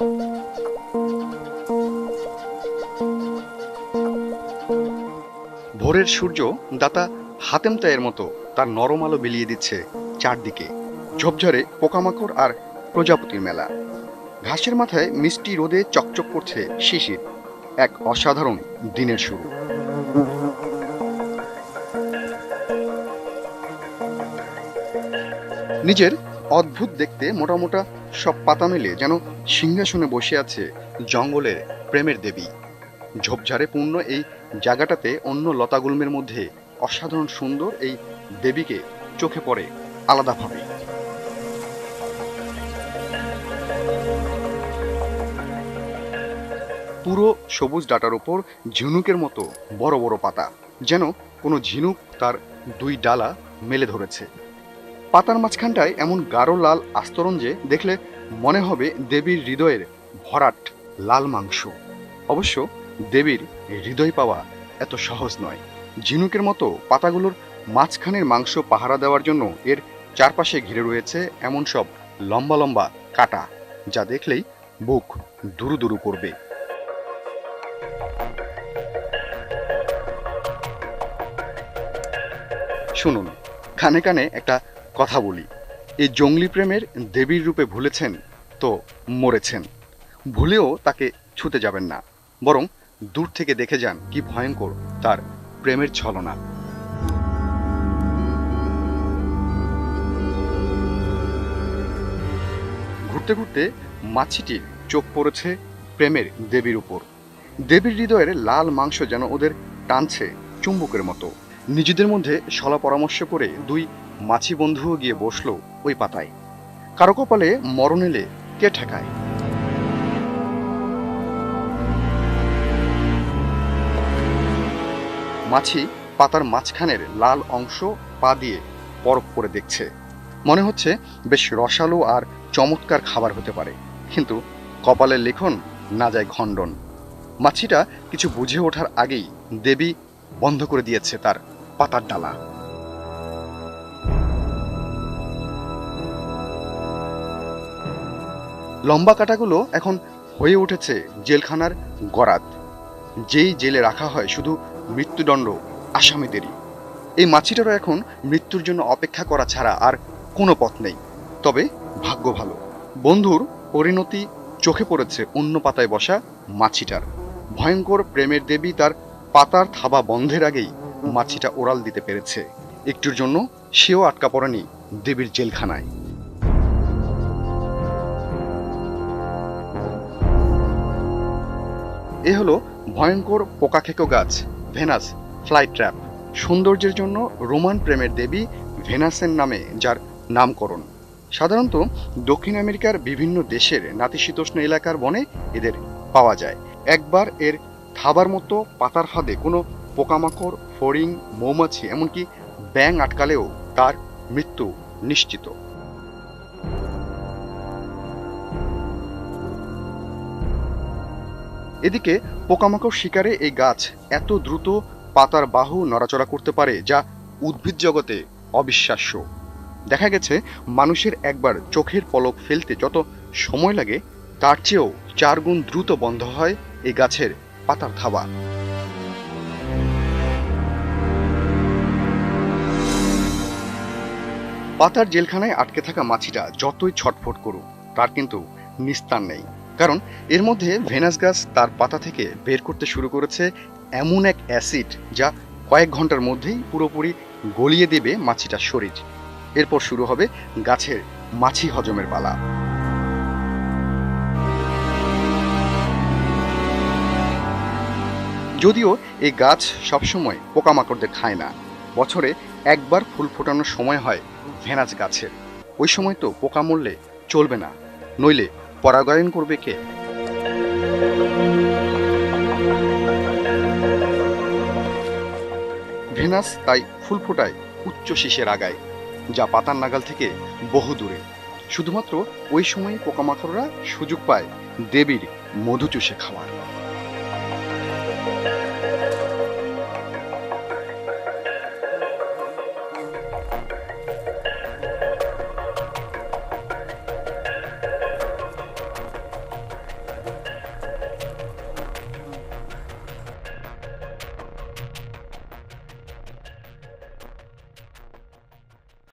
ভোরের সূর্য দাতা হাতেম তায়ের মতো তার নরম আলো বিলিয়ে দিচ্ছে চারদিকে। ঝোপঝাড়ে পোকামাকড় আর প্রজাপতির মেলা। ঘাসের মাথায় মিষ্টি রোদে চকচক করছে শিশির। এক অসাধারণ দিনের শুরু। নিজের অদ্ভুত দেখতে মোটা মোটা সব পাতা মেলে যেন সিংহাসনে বসে আছে জঙ্গলের প্রেমের দেবী। ঝোপঝাড়ে পূর্ণ এই জায়গাটাতে অন্য লতাগুল্মের মধ্যে অসাধারণ সুন্দর এই দেবীকে চোখে পড়ে আলাদাভাবে। পুরো সবুজ ডাটার ওপর ঝিনুকের মতো বড় বড় পাতা, যেন কোনো ঝিনুক তার দুই ডালা মেলে ধরেছে। পাতার মাঝখানটায় এমন গাঢ় লাল আস্তরণ যে দেখলে মনে হবে দেবীর হৃদয়ের ভরাট লাল মাংস। অবশ্য দেবীর হৃদয় পাওয়া এত সহজ নয়। ঝিনুকের মতো পাতাগুলোর মাঝখানের মাংস পাহারা দেওয়ার জন্য এর চারপাশে ঘিরে রয়েছে এমন সব লম্বা লম্বা কাটা, যা দেখলেই বুক দুরু দুরু করবে। শুনুন, কানে কানে একটা কথা বলি। এই জঙ্গলি প্রেমের দেবীর রূপে ভুলেছেন তো মরেছেন। ভুলেও তাকে ছুতে যাবেন না, বরং দূর থেকে দেখে যান কি ভয়ঙ্কর তার প্রেমের ছলনা। ঘুরতে ঘুরতে মাছিটির চোখ পড়েছে প্রেমের দেবীর উপর। দেবীর হৃদয়ের লাল মাংস যেন ওদের টানছে চুম্বকের মতো। নিজেদের মধ্যে সলা পরামর্শ করে দুই মাছি বন্ধুও গিয়ে বসল ওই পাতায়। কারও কপালে মরণ এলে কে ঠেকায়? মাছি পাতার মাঝখানের লাল অংশ পা দিয়ে পরখ করে দেখছে। মনে হচ্ছে বেশ রসালো আর চমৎকার খাবার হতে পারে। কিন্তু কপালের লিখন না যায় খণ্ডন মাছিটা কিছু বুঝে ওঠার আগেই দেবী বন্ধ করে দিয়েছে তার পাতার ডালা। লম্বা কাটাগুলো এখন হয়ে উঠেছে জেলখানার গরাদ যেই জেলে রাখা হয় শুধু মৃত্যুদণ্ড আসামিদেরই। এই মাছিটারও এখন মৃত্যুর জন্য অপেক্ষা করা ছাড়া আর কোনো পথ নেই। তবে ভাগ্য ভালো। বন্ধুর পরিণতি চোখে পড়েছে অন্য পাতায় বসা মাছিটার। ভয়ঙ্কর প্রেমের দেবী তার পাতার থাবা বন্ধের আগেই মাছিটা ওরাল দিতে পেরেছে। একটুর জন্য সেও আটকা পড়েনি দেবীর জেলখানায়। এ হলো ভয়ঙ্কর পোকাখেকো গাছ, ভেনাস ফ্লাই ট্র্যাপ সৌন্দর্যের জন্য রোমান প্রেমের দেবী ভেনাসের নামে যার নামকরণ। সাধারণত দক্ষিণ আমেরিকার বিভিন্ন দেশের নাতিশীতোষ্ণ এলাকার বনে এদের পাওয়া যায়। একবার এর থাবার মতো পাতার ফাঁদে কোনো পোকামাকড়, ফড়িং, মৌমাছি, এমনকি ব্যাং আটকালেও তার মৃত্যু নিশ্চিত। এদিকে পোকামাকড় শিকারে এই গাছ এত দ্রুত পাতার বাহু নড়াচড়া করতে পারে যা উদ্ভিদ জগতে অবিশ্বাস্য। দেখা গেছে, মানুষের একবার চোখের পলক ফেলতে যত সময় লাগে, তার চেয়েও চার গুণ দ্রুত বন্ধ হয় এই গাছের পাতার থাবা পাতার জেলখানায় আটকে থাকা মাছিটা যতই ছটফট করুক, তার কিন্তু নিস্তার নেই। কারণ এর মধ্যে ভেনাস গাছ তার পাতা থেকে বের করতে শুরু করেছে এমন এক অ্যাসিড যা কয়েক ঘণ্টার মধ্যেই পুরোপুরি গলিয়ে দেবে মাছিটার শরীর। এরপর শুরু হবে গাছের মাছি হজমের পালা। যদিও এই গাছ সবসময় পোকামাকড়দের খায় না, বছরে একবার ফুল ফোটানোর সময় হয় ভেনাস গাছের। ওই সময় তো পোকা মরলে চলবে না, নইলে পরাগায়ন করবে কে? ভেনাস তাই ফুল ফোটায় উচ্চ শীষের আগায়, যা পাতার নাগাল থেকে বহু দূরে। শুধুমাত্র ওই সময় পোকামাকড়রা সুযোগ পায় দেবীর মধু চুষে খাওয়ার।